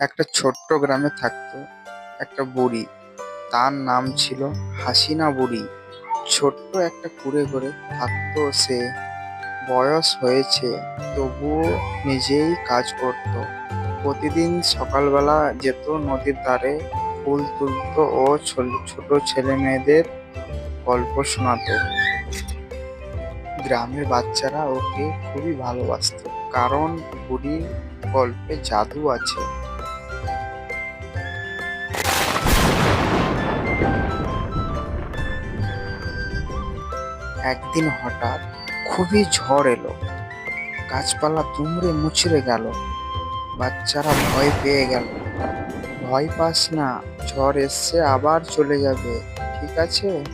একটা ছোট্ট গ্রামে থাকতো একটা বুড়ি। তার নাম ছিল হাসিনা বুড়ি। ছোট্ট একটা কুড়ে ঘরে থাকতো সে। বয়স হয়েছে, তবুও নিজেই কাজ করত। প্রতিদিন সকালবেলা যেত নদীর ধারে, ফুল তুলতো ও ছোট ছেলে মেয়েদের গল্প শোনাতো। গ্রামের বাচ্চারা ওকে খুবই ভালোবাসতো, কারণ বুড়ির গল্পে জাদু আছে। একদিন হঠাৎ খুবই ঝড় এলো। গাছপালা দুমড়ে মুচড়ে গেল। বাচ্চারা ভয় পেয়ে গেল। ভয় পাস না, ঝড় এসছে, আবার চলে যাবে, ঠিক আছে?